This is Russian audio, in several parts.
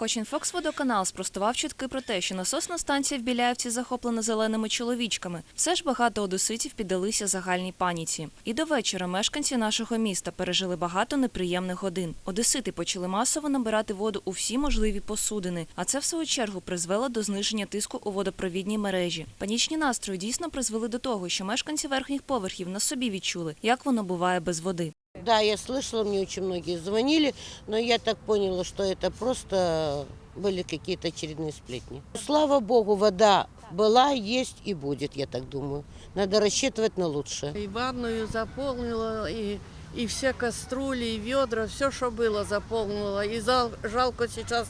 Хоч інфоксводоканал спростував чутки про те, що насосна станція в Біляївці захоплена зеленими чоловічками, все ж багато одеситів піддалися загальній паніці. І до вечора мешканці нашого міста пережили багато неприємних годин. Одесити почали масово набирати воду у всі можливі посудини, а це в свою чергу призвело до зниження тиску у водопровідній мережі. Панічні настрої дійсно призвели до того, що мешканці верхніх поверхів на собі відчули, як воно буває без води. Да, я слышала, мне очень многие звонили, но я так поняла, что это просто были какие-то очередные сплетни. Слава богу, вода была, есть и будет, я так думаю. Надо рассчитывать на лучшее. И ванную заполнила, и, и все кастрюли, и ведра, все, что было, заполнила. И зал- жалко сейчас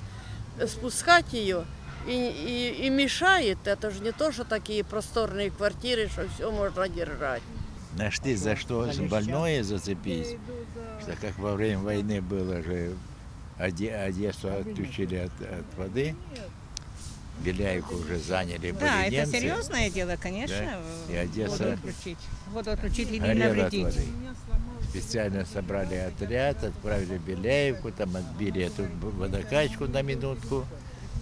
спускать ее. И, и, и мешает, это же не то, что такие просторные квартиры, что все можно держать. Нашли за что больное зацепить. Что как во время войны было же Оде- Одессу отключили от, от воды. Беляевку уже заняли Да, были это немцы. серьезное дело, конечно. Да, и Одесса Воду отключить. Воду отключить или горела от навредить. воды. Специально собрали отряд, отправили Беляевку, там отбили эту водокачку на минутку,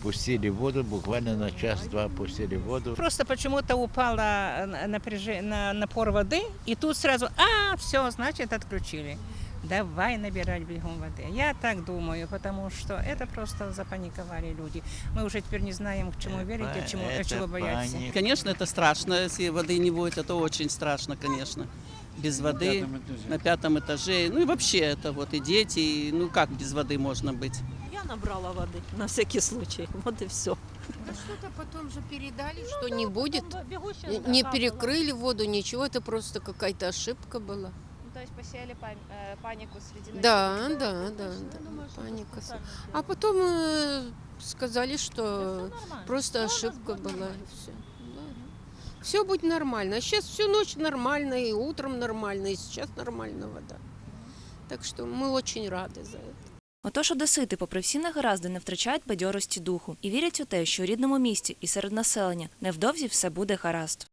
пустили воду, буквально на час-два пустили воду. Просто почему-то упало напряжение, на напор воды, и тут сразу, а, все, значит, отключили. Давай набирать бегом воды. Я так думаю, потому что это просто запаниковали люди. Мы уже теперь не знаем, к чему верить, а чему, а Это чего бояться. паника. Конечно, это страшно. Если воды не будет, это очень страшно, конечно. Без воды на пятом этаже. Ну и вообще это вот и дети. и, ну как без воды можно быть? Я набрала воды на всякий случай. Вот и все. Что-то потом же передали, что не будет. Не перекрыли воду, ничего, это просто какая-то ошибка была. То есть посіяли паніку серед Да, да, да, да, паника. А потом э, сказали, что просто ошибка была и все. Все будет нормально. А сейчас всю ночь нормально, и утром нормально, и сейчас нормально вода. Так что мы очень рады за это. Отож, одесити, попри всі негаразди, не втрачають бадьорості духу і вірять у те, що у рідному місті і серед населення невдовзі все буде гаразд.